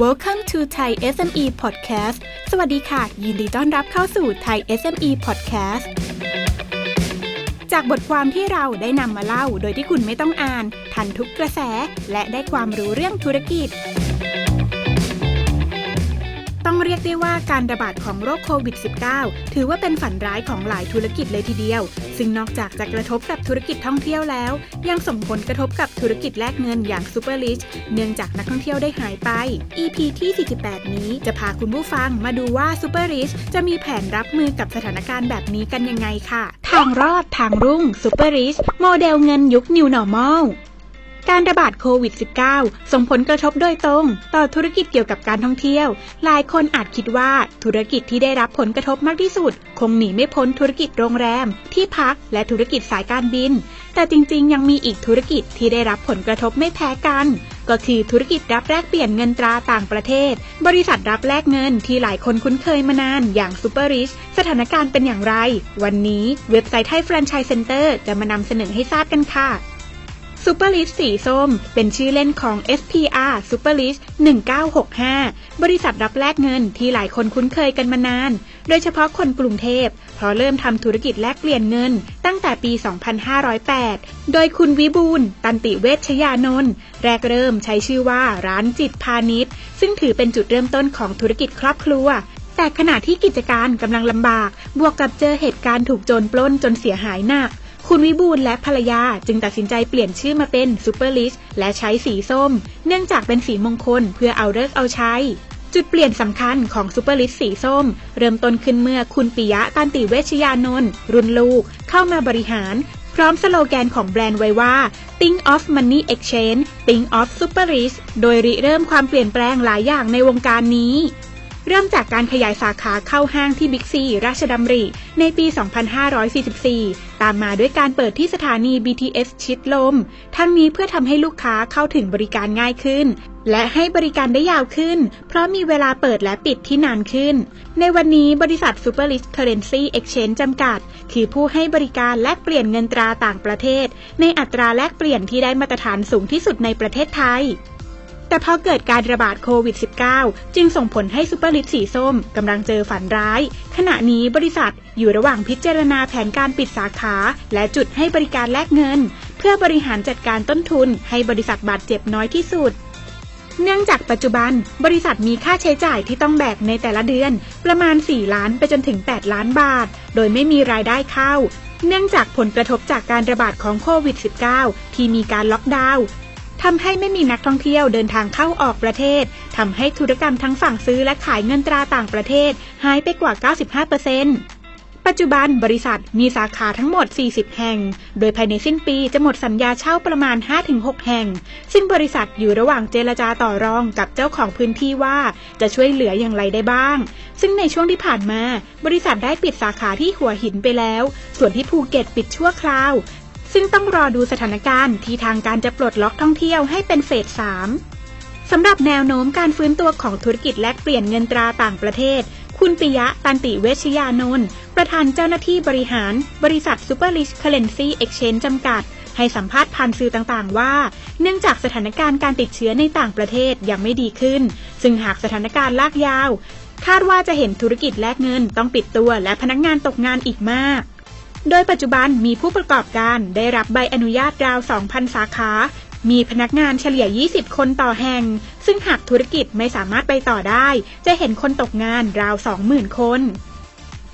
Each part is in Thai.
Welcome to Thai SME Podcast สวัสดีค่ะ ยินดีต้อนรับเข้าสู่ Thai SME Podcast จากบทความที่เราได้นำมาเล่าโดยที่คุณไม่ต้องอ่าน ทันทุกกระแส และได้ความรู้เรื่องธุรกิจ ต้องเรียกได้ว่าการระบาดของโรคโควิด -19 ถือว่าเป็นฝันร้ายของหลายธุรกิจเลยทีเดียว ซึ่งนอกจากจะกระทบกับธุรกิจท่องเที่ยวแล้ว ยังส่งผลกระทบกับธุรกิจแลกเงินอย่างซูเปอร์ลิชเนื่องจากนักท่องเที่ยวได้หายไป EP ที่ 48 นี้จะพาคุณผู้ฟังมาดูว่าซูเปอร์ลิชจะมีแผนรับมือกับสถานการณ์แบบนี้กันยังไงค่ะ ทางรอดทางรุ่งซูเปอร์ลิชโมเดลเงินยุค New Normal การระบาดโควิด -19 ส่งผลกระทบโดยตรง ต่อธุรกิจเกี่ยวกับการท่องเที่ยว หลายคนอาจคิดว่าธุรกิจที่ได้รับผลกระทบมากที่สุด คงหนีไม่พ้นธุรกิจโรงแรม ที่พักและธุรกิจสายการบิน แต่จริงๆ ยังมีอีกธุรกิจที่ได้รับผลกระทบไม่แพ้กัน ก็คือธุรกิจรับแลกเปลี่ยนเงินตราต่างประเทศ บริษัทรับแลกเงินที่หลายคนคุ้นเคยมานานอย่างซูเปอร์ริชสถานการณ์เป็นอย่างไร วันนี้เว็บไซต์ไทยแฟรนไชส์เซ็นเตอร์จะมานำเสนอให้ทราบกันค่ะ ซูเปอร์ลิสสีส้ม เป็นชื่อเล่นของ SPR Super List 1965 บริษัทรับแลกเงินที่หลายคนคุ้นเคยกันมานาน โดยเฉพาะคนกรุงเทพ เพราะเริ่มทำธุรกิจแลกเปลี่ยนเงิน ตั้งแต่ปี 2508 โดยคุณวิบูลย์ตันติเวชยานนท์แรกเริ่มใช้ชื่อว่าร้านจิตพาณิชย์ ซึ่งถือเป็นจุดเริ่มต้นของธุรกิจครอบครัวแต่ขณะที่กิจการกำลังลำบาก บวกกับเจอเหตุการณ์ถูกโจรปล้นจนเสียหายหนัก คุณวิบูลย์และภรรยาจึงตัดสินใจเปลี่ยนชื่อมาเป็นซูเปอร์ลิสและใช้สีส้ม เนื่องจากเป็นสีมงคลเพื่อเอาเลิกษ์เอาใช้ จุดเปลี่ยนสำคัญของซูเปอร์ลิสสีส้ม เริ่มต้นขึ้นเมื่อคุณปิยะตันติเวชยานนท์รุ่นลูก เข้ามาบริหาร พร้อมสโลแกนของแบรนด์ไว้ว่า Think of Money Exchange Think of Super r i s โดยริเริ่มความเปลี่ยนแปลงหลายอย่างในวงการนี้ เริ่มจากการขยายสาขาเข้าห้างที่บิ๊กซีราชดำริ ในปี 2544 ตามมาด้วยการเปิดที่สถานี BTS ชิดลม ทั้งนี้เพื่อทำให้ลูกค้าเข้าถึงบริการง่ายขึ้น และให้บริการได้ยาวขึ้น เพราะมีเวลาเปิดและปิดที่นานขึ้น ในวันนี้บริษัท Superlist Currency Exchange จำกัด คือผู้ให้บริการแลกเปลี่ยนเงินตราต่างประเทศ ในอัตราแลกเปลี่ยนที่ได้มาตรฐานสูงที่สุดในประเทศไทย แต่พอเกิดการระบาดโควิด -19 จึงส่งผลให้ซูเปอร์ลิสสีส้มกำลังเจอฝันร้าย ขณะนี้บริษัทอยู่ระหว่างพิจารณาแผนการปิดสาขา และจุดให้บริการแลกเงิน เพื่อบริหารจัดการต้นทุนให้บริษัทบาดเจ็บน้อยที่สุดเนื่องจากปัจจุบัน บริษัทมีค่าใช้จ่ายที่ต้องแบกในแต่ละเดือน ประมาณ 4 ล้านไปจนถึง 8 ล้านบาท โดยไม่มีรายได้เข้า เนื่องจากผลกระทบจากการระบาดของโควิด -19 ที่มีการล็อกดาวน์ ทำให้ไม่มีนักท่องเที่ยวเดินทางเข้าออกประเทศทำให้ธุรกรรมทั้งฝั่งซื้อและขายเงินตราต่างประเทศ หายไปกว่า 95%ปัจจุบันบริษัทมีสาขาทั้งหมด 40 แห่ง โดยภายในสิ้นปีจะหมดสัญญาเช่าประมาณ 5-6 แห่ง ซึ่งบริษัทอยู่ระหว่างเจรจาต่อรองกับเจ้าของพื้นที่ว่าจะช่วยเหลืออย่างไรได้บ้าง ซึ่งในช่วงที่ผ่านมา บริษัทได้ปิดสาขาที่หัวหินไปแล้ว ส่วนที่ภูเก็ตปิดชั่วคราว ซึ่งต้องรอดูสถานการณ์ที่ทางการจะปลดล็อกท่องเที่ยวให้เป็นเฟส3สำหรับแนวโน้มการฟื้นตัวของธุรกิจแลกเปลี่ยนเงินตราต่างประเทศ คุณปิยะตันติเวชยานนท์ประธานเจ้าหน้าที่บริหาร บริษัท Super r i c h Currency Exchange จำกัด ให้สัมภาษณ์ผ่านสื่อต่างๆ ว่า เนื่องจากสถานการณ์การติดเชื้อในต่างประเทศยังไม่ดีขึ้น ซึ่งหากสถานการณ์ลากยาว คาดว่าจะเห็นธุรกิจแลกเงินต้องปิดตัวและพนักงานตกงานอีกมาก โดยปัจจุบันมีผู้ประกอบการได้รับใบอนุญาตราว 2,000 สาขา มีพนักงานเฉลี่ย 20 คนต่อแห่ง ซึ่งหากธุรกิจไม่สามารถไปต่อได้ จะเห็นคนตกงานราว 20,000 คน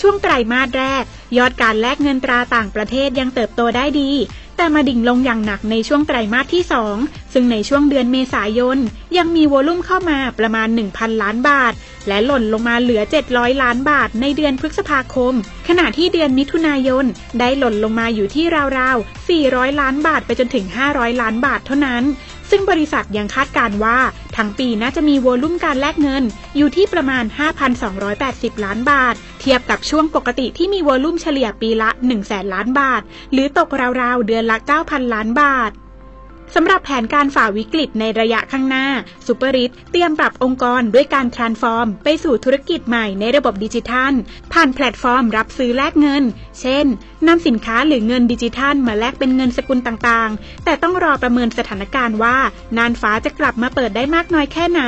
ช่วงไตรมาสแรก ยอดการแลกเงินตราต่างประเทศยังเติบโตได้ดี แต่มาดิ่งลงอย่างหนักในช่วงไตรมาสที่ 2 ซึ่งในช่วงเดือนเมษายน ยังมีวอลุ่มเข้ามาประมาณ 1,000 ล้านบาท และหล่นลงมาเหลือ 700 ล้านบาทในเดือนพฤษภาคม ขณะที่เดือนมิถุนายน ได้หล่นลงมาอยู่ที่ราวๆ 400 ล้านบาทไปจนถึง 500 ล้านบาทเท่านั้น ซึ่งบริษัทยังคาดการว่า ทั้งปีน่าจะมีวอลุ่มการแลกเงิน อยู่ที่ประมาณ 5,280 ล้านบาท เทียบกับช่วงปกติที่มีวอลุ่มเฉลี่ยปีละ 100,000 ล้านบาท หรือตกราวๆ เดือนละ 9,000 ล้านบาท สำหรับแผนการฝ่าวิกฤตในระยะข้างหน้าซูเปอร์ริทเตรียมปรับองค์กรด้วยการ transform ไปสู่ธุรกิจใหม่ในระบบดิจิทัล ผ่านแพลตฟอร์มรับซื้อแลกเงิน เช่นนำสินค้าหรือเงินดิจิทัลมาแลกเป็นเงินสกุลต่างๆ แต่ต้องรอประเมินสถานการณ์ว่าน่านฟ้าจะกลับมาเปิดได้มากน้อยแค่ไหน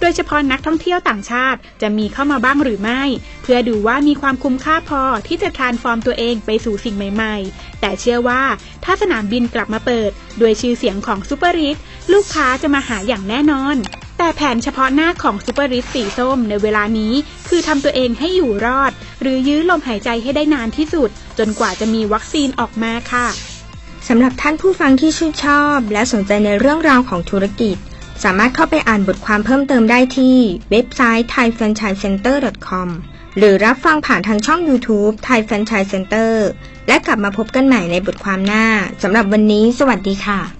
โดยเฉพาะนักท่องเที่ยวต่างชาติ จะมีเข้ามาบ้างหรือไม่ เพื่อดูว่ามีความคุ้มค่าพอที่จะ transform ตัวเองไปสู่สิ่งใหม่ ๆ แต่เชื่อว่าถ้าสนามบินกลับมาเปิด ด้วยชื่อเสียงของซูเปอร์ริทลูกค้าจะมาหาอย่างแน่นอน แต่แผนเฉพาะหน้าของซูเปอร์ริทสีส้มในเวลานี้ คือทำตัวเองให้อยู่รอด หรือยื้อลมหายใจให้ได้นานที่สุด จนกว่าจะมีวัคซีนออกมาค่ะสำหรับท่านผู้ฟังที่ชื่นชอบ และสนใจในเรื่องราวของธุรกิจ สามารถเข้าไปอ่านบทความเพิ่มเติมได้ที่เว็บไซต์ thaifranchisecenter.com หรือรับฟังผ่านทางช่อง YouTube Thai Franchise Center และกลับมาพบกันใหม่ในบทความหน้า สำหรับวันนี้ สวัสดีค่ะ